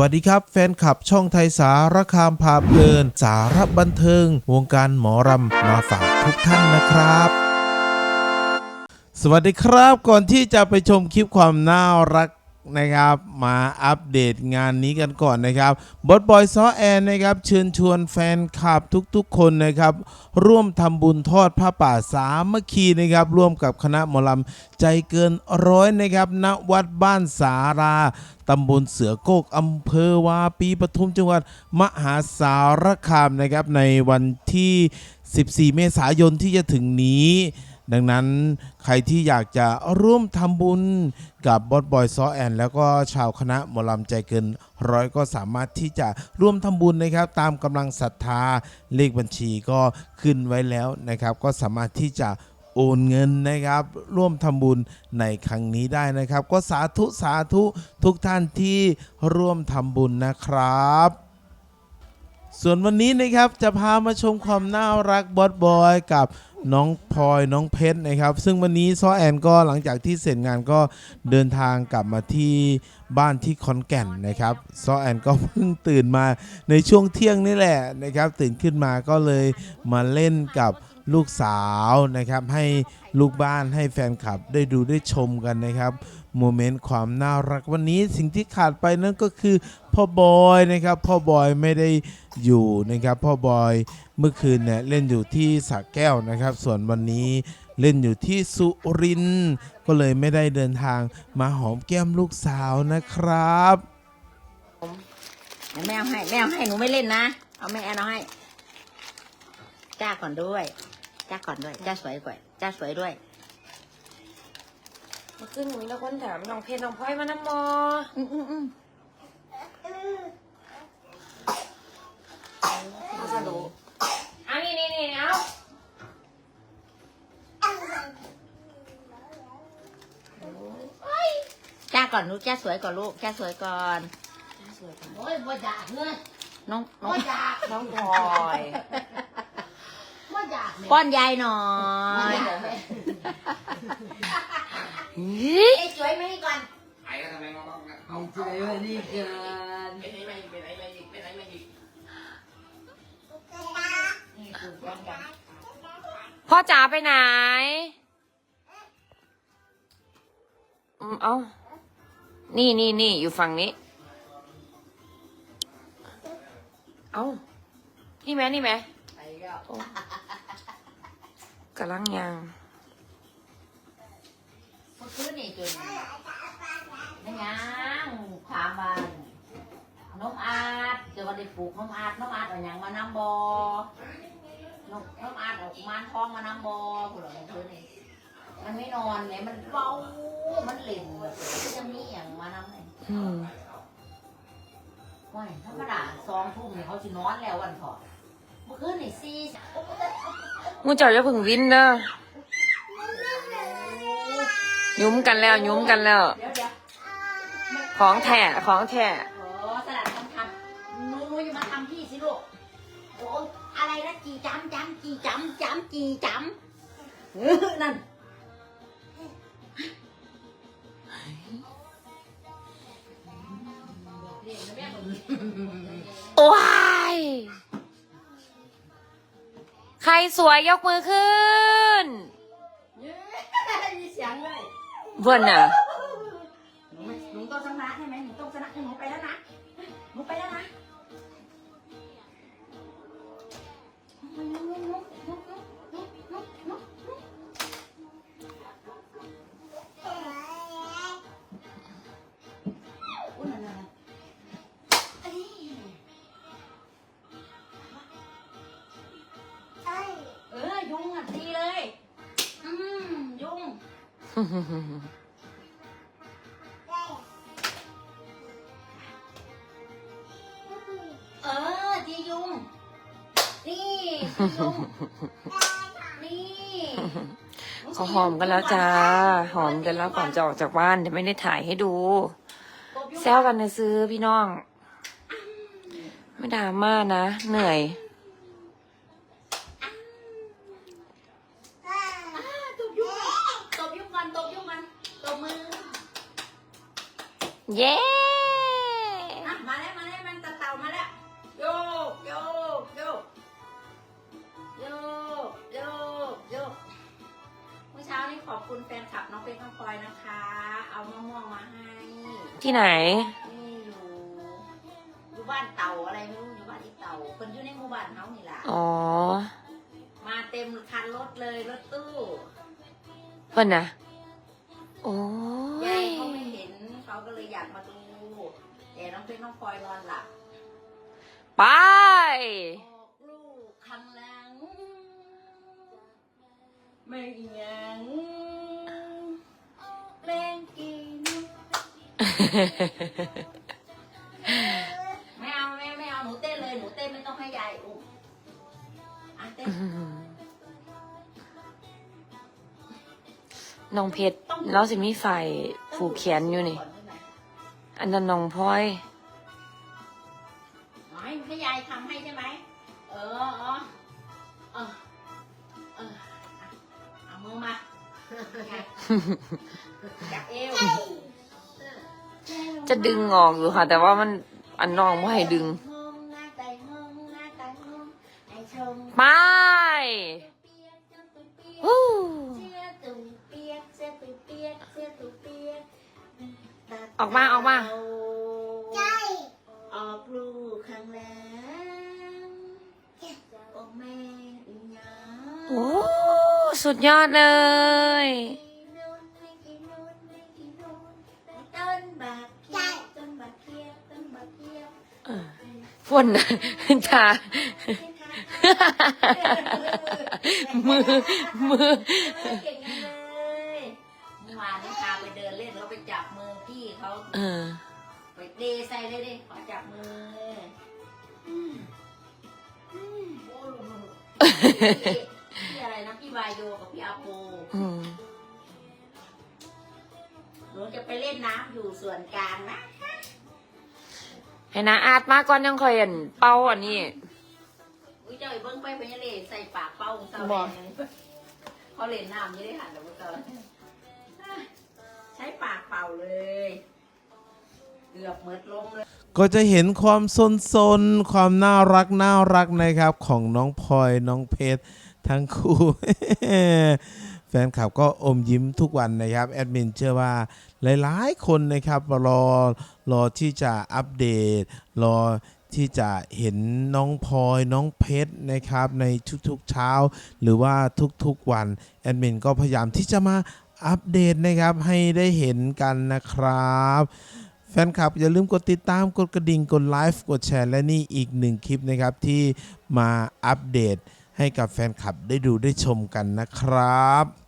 วัสดีครับ แฟนคลับช่องไทยสารคามพาเพลิน สารบันเทิง วงการหมอรำมาฝากทุกท่านนะครับสวัสดีครับก่อนที่จะไปชมคลิปความน่ารัก นะครับ มาอัปเดตงานนี้กันก่อนนะครับบอสบอยซอแอนนะครับเชิญชวนแฟนคลับทุกๆ คนนะครับ ร่วมทำบุญทอดผ้าป่าสามัคคีนะครับ ร่วมกับคณะหมอลำใจเกินร้อยนะครับณวัดบ้านสาราตำบลเสือโกกอำเภอวาปีปทุมจังหวัดมหาสารคามนะครับในวันที่ 14 เมษายนที่จะถึงนี้ ดังนั้นใครที่อยากจะร่วมทำบุญกับบอสบอยซอแอนแล้วก็ชาวคณะหมอลำใจเกินร้อยก็สามารถที่จะร่วมทำบุญนะครับ ตามกำลังศรัทธาเลขบัญชีก็ขึ้นไว้แล้วนะครับ ก็สามารถที่จะโอนเงินนะครับ ร่วมทำบุญในครั้งนี้ได้นะครับ ก็สาธุสาธุทุกท่านที่ร่วมทำบุญนะครับ ส่วนวันนี้นะครับจะพามาชมความน่ารักบอสบอยกับน้องพลอยน้องเพชรนะครับ ซึ่งวันนี้ซอแอนก็หลังจากที่เสร็จงานก็เดินทางกลับมาที่บ้านที่ขอนแก่นนะครับซอแอนก็เพิ่งตื่นมาในช่วงเที่ยงนี่แหละนะครับ ตื่นขึ้นมาก็เลยมาเล่นกับลูกสาวนะครับ ให้ลูกบ้านให้แฟนคลับได้ดูได้ชมกันนะครับโมเมนต์ความน่ารักวันนี้สิ่งที่ขาดไปนั่นก็คือ พ่อบอยนะครับพ่อบอยไม่ได้อยู่นะครับพ่อบอยเมื่อคืนเนี่ยเล่นอยู่ที่สระแก้วนะครับ ส่วนวันนี้เล่นอยู่ที่สุรินทร์ก็เลยไม่ได้เดินทางมาหอมแก้มลูกสาวนะครับเดี๋ยวแม่เอาให้แม่เอาให้หนูไม่เล่นนะ เอาแม่แอนเอาให้จ้าก่อนด้วยจ้าก่อนด้วยจ้าสวยกว่าจ้าสวยด้วยเมื่อคืนหนูมีแต่คนถามน้องเพชรน้องพลอยมาน้ำมออืมอืม ก่อนลูกจ้าสวยก่อนลูกจ้าสวยก่อน โอ้ยบ่อยากเงินน้องน้องบ่อยากน้องพลอยบ่อยากเนี่ยป้อนยายหน่อยไอ้สวยมานี่ก่อนพ่อจ๋าไปไหนอืมเอา นี่นี่นี่อยู่ฝั่งนี้ เอานี่ไหมนี่ไหมโอ้กำลังยังเมื่อคืนนี่จนไม่ยังความบ้านน้องอาดเดี๋ยววันได้ปลูกน้องอาดน้องอาดเอาหยังมานำบอน้องน้องอาดเอากุมารทองมานำบอผู้หลงคืนนี่ มันไม่นอนเลยมันเบามันเล่นแบบจะมีอย่างมานำเลยอืมว่าธรรมดาสองทุ่มเนี่ยเขาจะนอนแล้ววันถอดเมื่อคืนนี่สี่มูเจ้าจะพึ่งวินเด้อยุ้มกันแล้วยุ้มกันแล้ว เดี๋ยวเดี๋ยวของแท้ของแท้โอ้สลัดทำทำหนูหนูอย่ามาทำพี่สิลูกโอ้อะไรนะจีจำจำจีจำจำจีจำเออนั่น ว้ายใครสวยยกมือขึ้น มีเสียงเลยเพื่อนน่ะ เออจียุง นี่จียุงนี่เขาหอมกันแล้วจ้า หอมกันแล้วก่อนจะออกจากบ้านแต่ไม่ได้ถ่ายให้ดู แซวกันนะซื้อพี่น้อง ไม่ดราม่านะ เหนื่อย เย้อะมาแล้วมาแล้วมันตะเต่ามาแล้วโยกโยกโยกโยกโยกโยกเช้านี้ขอบคุณแฟนคลับน้องเป็กน้องพลนะคะ เอามะม่วงมาให้ที่ไหนนี่อยู่อยู่บ้านเต่าอะไรไม่รู้อยู่บ้านอีเต่าคนอยู่ในหมู่บ้านเขานี่แหละอ๋อมาเต็มคันรถเลยรถตู้เพิ่นนะโอ้ยยเขาไม่เห็น เขาก็เลยอยากมาดูแต่น้องเพชรน้องพลอยนอนหลับไป ออกลูกคำแรงไม่ยังแรงกิน ไม่เอาไม่ไม่เอาหนูเต้นเลยหนูเต้นไม่ต้องให้ยายอุ้มอะเต้นน้องเพชรเราสิมีไฟผูกแขนอยู่นี่ อันนั้นน้องพลอยให้ให้ยายทำให้ใช่ไหม เออเออเออเออเอามือมาจับเอวจะดึงออกอยู่ค่ะ แต่ว่ามันอันน้องไม่ให้ดึงไปฮู้ออก มาออกมาออกลูกข้างแรงโอ้แม่อีหยังโอ้สุดยอดเลยต้นบากเขียวต้นบากเขียวต้นบากเขียวฝนน่ะจ้ามือมือ เก่ง เขาเออไปเดใส่เลยดิขอจับมืออืมอืมโอ้ลุงพี่พี่อะไรนะพี่วายโยกับพี่อาโปอืมหนูจะไปเล่นน้ำอยู่ส่วนกลางนะให้นาอาดมาก่อนยังคอยเห็นเป้าอันนี้อุ้ยเจ้าไอ้เบิ้งไปไปยังเล่นใส่ปากเป้าของเจ้าบ่แดงเขาเล่นน้ำอยังได้หันแล้วพวกเจ้าใช้ปากเป่าเลย เกือบเมิดลงเลย ก็จะเห็นความซนซนความน่ารักน่ารักนะครับ ของน้องพลอยน้องเพชรทั้งคู่ แฟนคลับก็อมยิ้มทุกวันนะครับแอดมินเชื่อว่าหลายๆ คนนะครับรอรอที่จะอัปเดต รอที่จะเห็นน้องพลอยน้องเพชรนะครับในทุกๆเช้า หรือว่าทุกๆวันแอดมินก็พยายามที่จะมาอัปเดตนะครับให้ได้เห็นกันนะครับ แฟนคลับ อย่าลืมกดติดตามกดกระดิ่งกดไลฟ์กดแชร์และนี่อีกหนึ่งคลิปนะครับ ที่มาอัปเดตให้กับแฟนคลับได้ดูได้ชมกันนะครับ